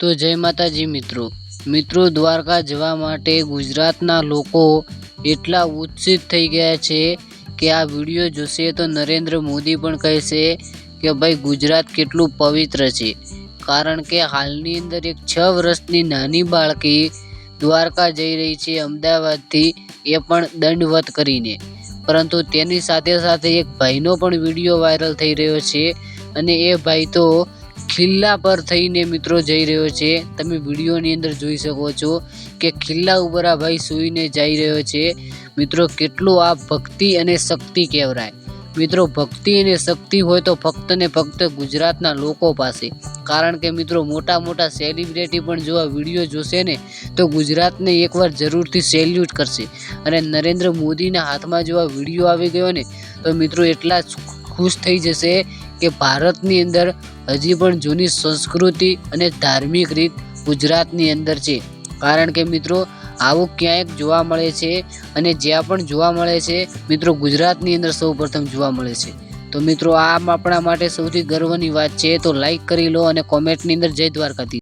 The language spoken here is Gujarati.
તો જય માતાજી મિત્રો. મિત્રો દ્વારકા જવા માટે ગુજરાતના લોકો એટલા ઉત્સિત થઈ ગયા છે કે આ વીડિયો જોશે તો નરેન્દ્ર મોદી પણ કહેશે કે ભાઈ ગુજરાત કેટલું પવિત્ર છે. કારણ કે હાલની અંદર એક છ વર્ષની નાની બાળકી દ્વારકા જઈ રહી છે અમદાવાદથી, એ પણ દંડવત કરીને. પરંતુ તેની સાથે સાથે એક ભાઈનો પણ વીડિયો વાયરલ થઈ રહ્યો છે અને એ ભાઈ તો ખિલ્લા પર થઈને મિત્રો જઈ રહ્યો છે. તમે વિડીયોની અંદર જોઈ શકો છો કે ખિલ્લા ઉપર આ ભાઈ સૂઈને જઈ રહ્યો છે. મિત્રો, કેટલું આ ભક્તિ અને શક્તિ કહેવરાય મિત્રો, ભક્તિ અને શક્તિ હોય તો ફક્ત ને ફક્ત ગુજરાતના લોકો પાસે. કારણ કે મિત્રો, મોટા મોટા સેલિબ્રિટી પણ જો આ વીડિયો જોશે ને, તો ગુજરાતને એકવાર જરૂરથી સેલ્યુટ કરશે. અને નરેન્દ્ર મોદીના હાથમાં જો આ વીડિયો આવી ગયો ને, તો મિત્રો, એટલા ખુશ થઈ જશે કે ભારતની અંદર હજી પણ જૂની સંસ્કૃતિ અને ધાર્મિક રીત ગુજરાતની અંદર છે. કારણ કે મિત્રો, આવું ક્યાંક જોવા મળે છે અને જ્યાં પણ જોવા મળે છે, મિત્રો, ગુજરાતની અંદર સૌ પ્રથમ જોવા મળે છે. તો મિત્રો આ આપણા માટે સૌથી ગર્વની વાત છે, તો લાઈક કરી લો અને કોમેન્ટની અંદર જય દ્વારકાથી